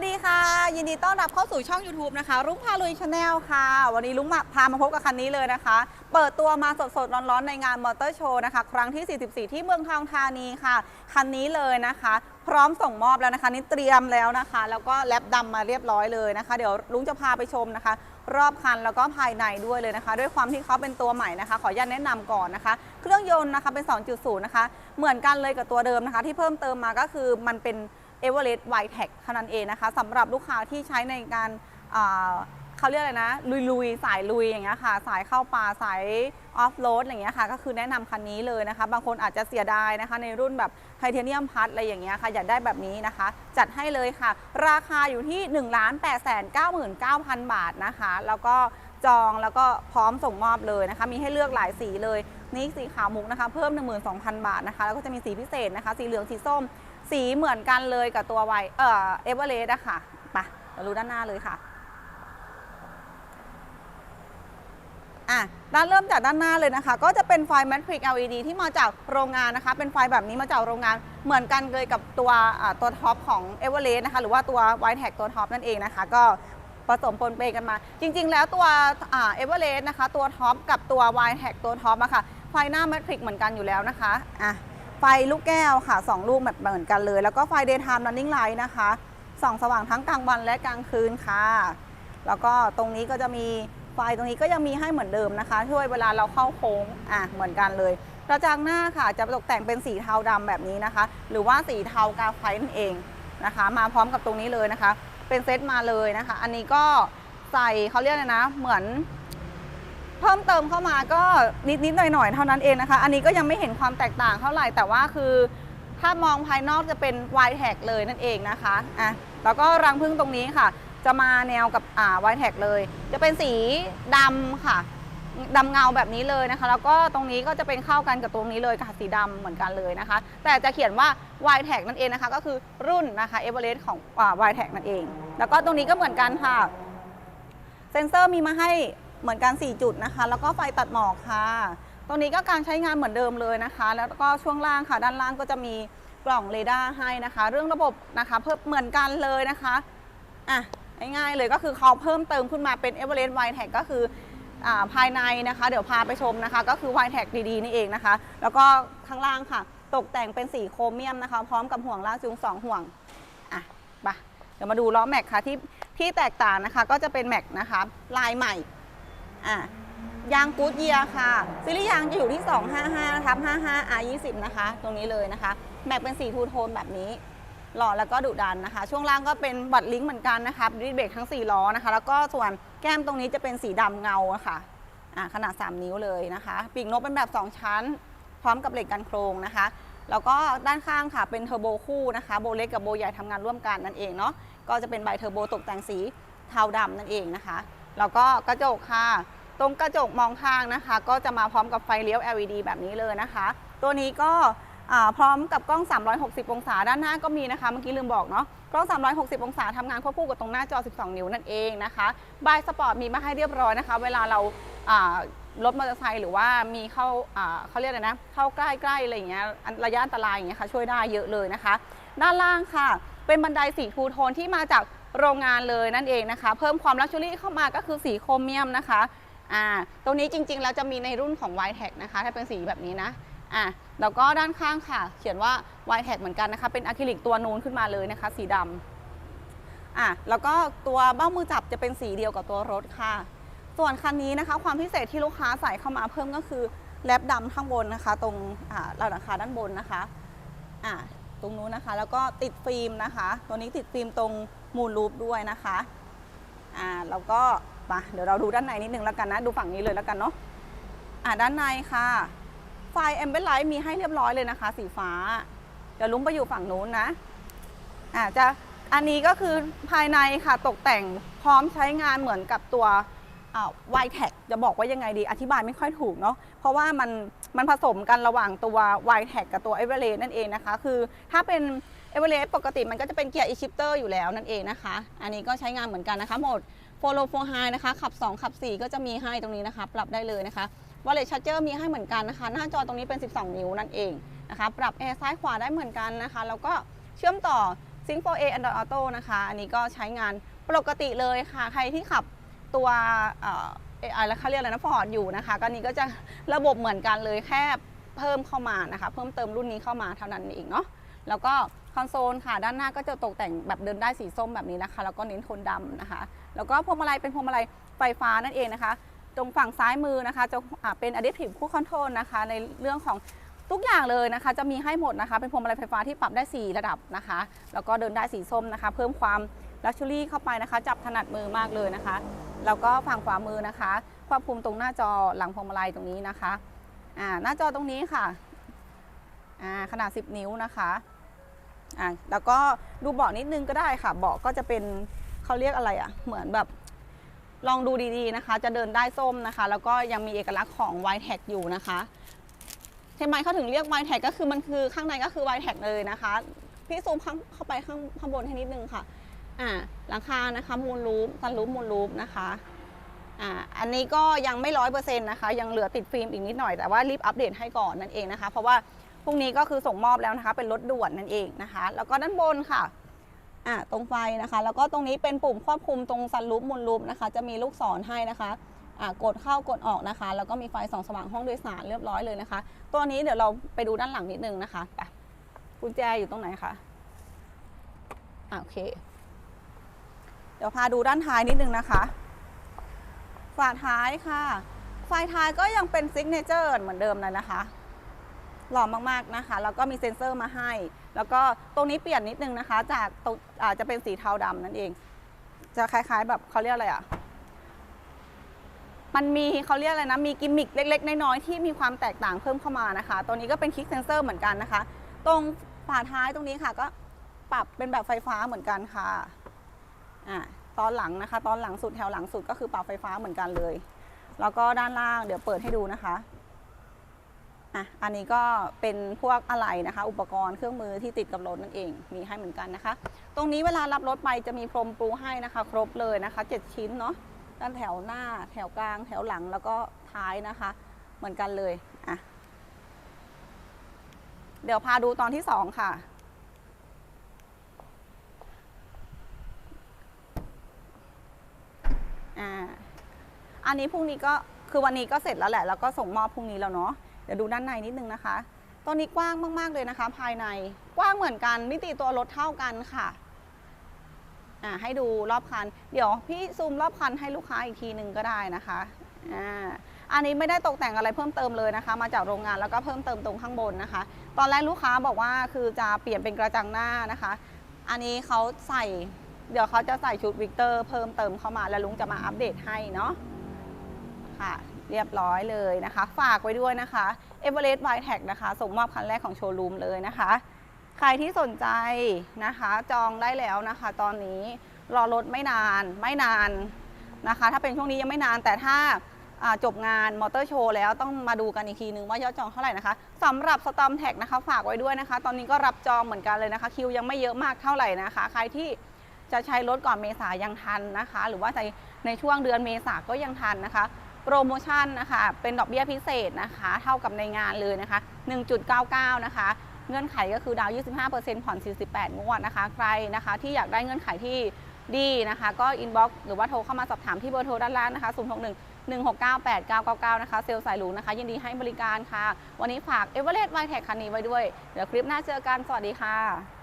สดีค่ะ ยินดีต้อนรับเข้าสู่ช่อง YouTube นะคะ รุ้งพาลุยชาแนลค่ะ วันนี้รุ้งมาพามาพบกับคันนี้เลยนะคะ เปิดตัวมาสดๆ ร้อนๆ ในงานมอเตอร์โชว์นะคะ ครั้งที่ 44 ที่เมืองทองธานีค่ะ คันนี้เลยนะคะ พร้อมส่งมอบแล้วนะคะ นี่เตรียมแล้วนะคะ แล้วก็แลปดำมาเรียบร้อยเลยนะคะ เดี๋ยวรุ้งจะพาไปชมนะคะ รอบคันแล้วก็ภายในด้วยเลยนะคะ ด้วยความที่เขาเป็นตัวใหม่นะคะ ขออนุญาตแนะนำก่อนนะคะ เครื่องยนต์นะคะเป็น 2.0 นะคะ เหมือนกันเลยกับตัวเดิมนะคะ ที่เพิ่มเติมมาก็คือมันเป็น เอเวอเรสต์ไวแท็กเท่านั้นเองนะคะสำหรับลูกค้าที่ใช้ในการอ่าเขาเรียกอะไรนะ ลุยๆ สายลุยอย่างเงี้ยค่ะ สายเข้าป่าสายออฟโรดอย่างเงี้ยค่ะ ก็คือแนะนำคันนี้เลยนะคะ บางคนอาจจะเสียดายนะคะ ในรุ่นแบบไทเทเนียมพัทอะไรอย่างเงี้ยค่ะ อยากได้แบบนี้นะคะ จัดให้เลยค่ะ ราคาอยู่ที่1 8 9 9 9 0 0บาทนะคะ แล้วก็จองแล้วก็พร้อมส่งมอบเลยนะคะ มีให้เลือกหลายสีเลย นี่สีขาวมุกนะคะ เพิ่ม 12,000 บาทนะคะ แล้วก็จะมีสีพิเศษนะคะ สีเหลือง สีส้ม สีเหมือนกันเลยกับตัวไวเอ่อเอเวอเรสต์อะค่ะไปเรารู้ด้านหน้าเลยค่ะอะด้านเริ่มจากด้านหน้าเลยนะคะ ก็จะเป็นไฟ Matrix LED ที่มาจากโรงงานนะคะ เป็นไฟแบบนี้มาจากโรงงานเหมือนกันเลยกับตัวตัวท็อปของ e v e r e s t นะคะ หรือว่าตัว w i t e t a g ตัวท็อปนั่นเองนะคะ ก็ผสมปนเปกันมา จริง ๆ แล้วตัวเอเวอเรสต์นะคะ ตัวท็อปกับตัว w i t e t a g ตัวท็อปอะค่ะ ไฟหน้า Matrix เหมือนกันอยู่แล้วนะคะอะ ไฟลูกแก้วค่ะ 2 ลูกแบบเหมือนกันเลย แล้วก็ไฟ daytime running light นะคะส่องสว่างทั้งกลางวันและกลางคืนค่ะ แล้วก็ตรงนี้ก็จะมีไฟตรงนี้ก็ยังมีให้เหมือนเดิมนะคะ ช่วยเวลาเราเข้าโค้งอะเหมือนกันเลยกระจังหน้าค่ะจะตกแต่งเป็นสีเทาดำแบบนี้นะคะ หรือว่าสีเทากาไฟนั่นเองนะคะ มาพร้อมกับตรงนี้เลยนะคะ เป็นเซตมาเลยนะคะ อันนี้ก็ใส่เขาเรียกอะไรนะ เหมือน เพิ่มเติมเข้ามาก็นิดนิดๆหน่อยหน่อยๆเท่านั้นเองนะคะ อันนี้ก็ยังไม่เห็นความแตกต่างเท่าไหร่แต่ว่าคือ ถ้ามองภายนอกจะเป็น y t a g เลยนั่นเองนะคะอะแล้วก็รังพึ่งตรงนี้ค่ะ จะมาแนวกับอ่า y t a g เลย จะเป็นสีดำค่ะดำเงาแบบนี้เลยนะคะ แล้วก็ตรงนี้ก็จะเป็นเข้ากันกับตรงนี้เลยค่ะสีดำเหมือนกันเลยนะคะ แต่จะเขียนว่า y t a g นั่นเองนะคะ ก็คือรุ่นนะคะ e v e r e s t ของอ่า y t a g นั่นเอง แล้วก็ตรงนี้ก็เหมือนกันค่ะ เซ็นเซอร์มีมาให้ เหมือนกัน4จุดนะคะ แล้วก็ไฟตัดหมอกค่ะ ตรงนี้ก็การใช้งานเหมือนเดิมเลยนะคะ แล้วก็ช่วงล่างค่ะ ด้านล่างก็จะมีกล่องเรดาร์ให้นะคะ เรื่องระบบนะคะ เพิ่มเหมือนกันเลยนะคะอะง่ายๆเลยก็คือเขาเพิ่มเติมขึ้นมาเป็น e v e r e s t y t a g ก็คืออาภายในนะคะ เดี๋ยวพาไปชมนะคะ ก็คือ y t a g ดีๆ นี่เองนะคะ แล้วก็ข้างล่างค่ะ ตกแต่งเป็นสีโครเมียมนะคะ พร้อมกับห่วงลากจูงสองห่วงอะไปเดี๋ยวมาดูล้อแม็กค่ะที่ที่แตกต่างนะคะ ก็จะเป็นแม็กนะคะ ลายใหม่ อะยางกูดเยียค่ะ ซีรีส์ยางจะอยู่ที่ 255ทับ55 R20 นะคะ ตรงนี้เลยนะคะ แม็กเป็นสีทูโทนแบบนี้ หล่อแล้วก็ดุดันนะคะ ช่วงล่างก็เป็นบัตรลิงก์เหมือนกันนะคะดิสเบรกทั้ง 4 ล้อนะคะ แล้วก็ส่วนแก้มตรงนี้จะเป็นสีดำเงาะค่ะอ่าขนาด 3 นิ้วเลยนะคะ ปีกนกเป็นแบบ 2 ชั้น พร้อมกับเหล็กกันโครงนะคะ แล้วก็ด้านข้างค่ะเป็นเทอร์โบคู่นะคะ โบเล็กกับโบใหญ่ทำงานร่วมกันนั่นเองเนาะ ก็จะเป็นใบเทอร์โบตกแต่งสีเทาดำนั่นเองนะคะ แล้วก็กระจกค่ะ ตรงกระจกมองทางนะคะ ก็จะมาพร้อมกับไฟเลี้ยว LED แบบนี้เลยนะคะ ตัวนี้ก็พร้อมกับกล้อง 360 องศาด้านหน้าก็มีนะคะ เมื่อกี้ลืมบอกเนาะ กล้อง 360 องศาทำงานควบคู่กับตรงหน้าจอ 12 นิ้วนั่นเองนะคะบายสปอร์ตมีมาให้เรียบร้อยนะคะ เวลาเรารถมอเตอร์ไซค์หรือว่ามีเข้าเขาเรียกอะไรนะ เข้าใกล้ๆอะไรอย่างเงี้ย ระยะอันตรายอย่างเงี้ยค่ะ ช่วยได้เยอะเลยนะคะ ด้านล่างค่ะ เป็นบันไดสีทูโทนที่มาจาก โรงงานเลยนั่นเองนะคะ เพิ่มความลักชัวรี่เข้ามาก็คือสีโครเมียมนะคะอ่าตรงนี้จริงๆแล้วจะมีในรุ่นของ y t a g นะคะ ถ้าเป็นสีแบบนี้นะอ่าแล้วก็ด้านข้างค่ะ เขียนว่า y t a g เหมือนกันนะคะ เป็นอะคริลิกตัวนูนขึ้นมาเลยนะคะ สีดำอะแล้วก็ตัวเบ้ามือจับจะเป็นสีเดียวกับตัวรถค่ะ ส่วนคันนี้นะคะ ความพิเศษที่ลูกค้าใส่เข้ามาเพิ่มก็คือแรปดำข้างบนนะคะ ตรงอ่าหลังคาด้านบนนะคะอ่าตรงนู้นนะคะ แล้วก็ติดฟิล์มนะคะ ตัวนี้ติดฟิล์มตรง มูลรูปด้วยนะคะอ่าแล้วก็มาเดี๋ยวเราดูด้านในนิดนึงแล้วกันนะ ดูฝั่งนี้เลยแล้วกันเนาะอ่าด้านในค่ะ ไฟแอมเบ l ไลท์มีให้เรียบร้อยเลยนะคะ สีฟ้า เดี๋ยวลุ้งไปอยู่ฝั่งนู้นนะอ่าจะอันนี้ก็คือภายในค่ะตกแต่งพร้อมใช้งานเหมือนกับตัววายแท็กจะบอกว่ายังไงดีอธิบายไม่ค่อยถูกเนาะเพราะว่ามันมันผสมกันระหว่างตัว y t a g กับตัว e v e r e s t นั่นเองนะคะ คือถ้าเป็น e v e r e s t ปกติมันก็จะเป็นเกียร์ e-shifter อยู่แล้วนั่นเองนะคะ อันนี้ก็ใช้งานเหมือนกันนะคะโหมด follow for high นะคะขับ 2 ขับ 4 ก็จะมีให้ตรงนี้นะคะ ปรับได้เลยนะคะ wallet charger มีให้เหมือนกันนะคะ หน้าจอตรงนี้เป็น 12 นิ้วนั่นเองนะคะ ปรับแอร์ซ้ายขวาได้เหมือนกันนะคะ แล้วก็เชื่อมต่อ Sync 4A Android Auto นะคะ อันนี้ก็ใช้งานปกติเลยค่ะ ใครที่ขับตัวเอ่อ AI แล้วเขาเรียกอะไรนะฟอร์ดอยู่นะคะ ก็อันนี้ก็จะระบบเหมือนกันเลยแค่เพิ่มเข้ามานะคะ เพิ่มเติมรุ่นนี้เข้ามาเท่านั้นเองเนาะ แล้วก็ คอนโซลค่ะ ด้านหน้าก็จะตกแต่งแบบเดินได้สีส้มแบบนี้นะคะ แล้วก็เน้นโทนดำนะคะ แล้วก็พวงมาลัยเป็นพวงมาลัยไฟฟ้านั่นเองนะคะ ตรงฝั่งซ้ายมือนะคะจะอ่าเป็น Adaptive Cruise Control นะคะ ในเรื่องของทุกอย่างเลยนะคะ จะมีให้หมดนะคะ เป็นพวงมาลัยไฟฟ้าที่ปรับได้ 4 ระดับนะคะ แล้วก็เดินได้สีส้มนะคะ เพิ่มความลักชัวรี่เข้าไปนะคะ จับถนัดมือมากเลยนะคะ แล้วก็ฝั่งขวามือนะคะ ควบคุมตรงหน้าจอหลังพวงมาลัยตรงนี้นะคะ อ่า หน้าจอตรงนี้ค่ะ อ่า ขนาด 10 นิ้วนะคะ อ่าแล้วก็ดูเบาะนิดนึงก็ได้ค่ะเบาะก็จะเป็นเขาเรียกอะไรอะ่ะ เหมือนแบบลองดูดีๆนะคะ จะเดินได้ส้มนะคะ แล้วก็ยังมีเอกลักษณ์ของ y t e c อยู่นะคะทำไมเขาถึงเรียก y t e c ก็คือมันคือข้างในก็คือ y t e c เลยนะคะพี่ซูมข้างเข้าไปข้างข้างบนให้นิดนึงค่ะ อ่าหลังคานะคะมูลรูปซันรูปมูลรูปนะคะอ่าอันนี้ก็ยังไม่ร้อยเปอร์เซ็นต์นะคะ ยังเหลือติดฟิล์มอีกนิดหน่อยแต่ว่ารีบอัปเดตให้ก่อนนั่นเองนะคะ เพราะว่า พรุ่งนี้ก็คือส่งมอบแล้วนะคะ เป็นรถด่วนนั่นเองนะคะ แล้วก็ด้านบนค่ะอ่าตรงไฟนะคะ แล้วก็ตรงนี้เป็นปุ่มควบคุมตรงซันรูปมูลรูปนะคะ จะมีลูกศรให้นะคะอ่ากดเข้ากดออกนะคะ แล้วก็มีไฟส่องสว่างห้องโดยสารเรียบร้อยเลยนะคะ ตัวนี้เดี๋ยวเราไปดูด้านหลังนิดนึงนะคะไปกุญแจอยู่ตรงไหนคะอ่าโอเค เดี๋ยวพาดูด้านท้ายนิดนึงนะคะฝาท้ายค่ะ ไฟท้ายก็ยังเป็นซิกเนเจอร์เหมือนเดิมเลยนะคะ หล่อมากๆนะคะ แล้วก็มีเซ็นเซอร์มาให้ แล้วก็ตรงนี้เปลี่ยนนิดนึงนะคะ จากตรงอาจจะเป็นสีเทาดำนั่นเอง จะคล้ายๆแบบเขาเรียกอะไรอะ่ะมันมีเขาเรียกอะไรนะ มีกิมมิคเล็ก ๆ น้อยๆที่มีความแตกต่างเพิ่มเข้ามานะคะ ตัวนี้ก็เป็นคลิกเซนเซอร์เหมือนกันนะคะ ตรงฝาท้ายตรงนี้ค่ะก็ปรับเป็นแบบไฟฟ้าเหมือนกันค่ะอ่าตอนหลังนะคะ ตอนหลังสุดแถวหลังสุดก็คือปรับไฟฟ้าเหมือนกันเลย แล้วก็ด้านล่างเดี๋ยวเปิดให้ดูนะคะ อะอันนี้ก็เป็นพวกอะไหล่นะคะ อุปกรณ์เครื่องมือที่ติดกับรถนั่นเองมีให้เหมือนกันนะคะ ตรงนี้เวลารับรถไปจะมีพรมปูให้นะคะ ครบเลยนะคะ 7 ชิ้นเนาะด้านแถวหน้าแถวกลาง แถวหลังแล้วก็ท้ายนะคะ เหมือนกันเลยอะเดี๋ยวพาดูตอนที่สองค่ะอ่าอันนี้พรุ่งนี้ก็คือวันนี้ก็เสร็จแล้วแหละ แล้วก็ส่งมอบพรุ่งนี้แล้วเนาะ ดี๋ยวดูด้านในนิดนึงนะคะ ตัวนี้กว้างมากๆเลยนะคะ ภายในกว้างเหมือนกัน มิติตัวรถเท่ากันค่ะอ่าให้ดูรอบคัน เดี๋ยวพี่ซูมรอบคันให้ลูกค้าอีกทีหนึ่งก็ได้นะคะอ่าอันนี้ไม่ได้ตกแต่งอะไรเพิ่มเติมเลยนะคะ มาจากโรงงานแล้วก็เพิ่มเติมตรงข้างบนนะคะ ตอนแรกลูกค้าบอกว่าคือจะเปลี่ยนเป็นกระจังหน้านะคะ อันนี้เขาใส่เดี๋ยวเขาจะใส่ชุดวิกเตอร์เพิ่มเติมเข้ามาแล้วลุงจะมาอัปเดตให้เนาะค่ะ เรียบร้อยเลยนะคะ ฝากไว้ด้วยนะคะ e v e r e s t y t e c นะคะ ส่งมอบคันแรกของโชว์รูมเลยนะคะ ใครที่สนใจนะคะ จองได้แล้วนะคะ ตอนนี้รอรถไม่นานไม่นานนะคะ ถ้าเป็นช่วงนี้ยังไม่นานแต่ถ้าอ่าจบงานมอเตอร์โชว์แล้วต้องมาดูกันอีกทีนึงว่ายอดจองเท่าไหร่นะคะสำหรับสตอมแท็กนะคะ ฝากไว้ด้วยนะคะ ตอนนี้ก็รับจองเหมือนกันเลยนะคะ คิวยังไม่เยอะมากเท่าไหร่นะคะ ใครที่จะใช้รถก่อนเมษายังทันนะคะ หรือว่าในในช่วงเดือนเมษาก็ยังทันนะคะ โปรโมชั่นนะคะ เป็นดอกเบี้ยพิเศษนะคะ เท่ากับในงานเลยนะคะ 1.99 นะคะ เงื่อนไขก็คือดาวน์25%ผ่อน 48 งวดนะคะ ใครนะคะที่อยากได้เงื่อนไขที่ดีนะคะ ก็อินบ็อกซ์หรือว่าโทรเข้ามาสอบถามที่เบอร์โทรด้านล่างนะคะ061 169 8999 นะคะ เซลล์สายหรูนะคะ ยินดีให้บริการค่ะ วันนี้ฝากเอเวอเรสต์ไวแท็คันนี้ไว้ด้วย เดี๋ยวคลิปหน้าเจอกัน สวัสดีค่ะ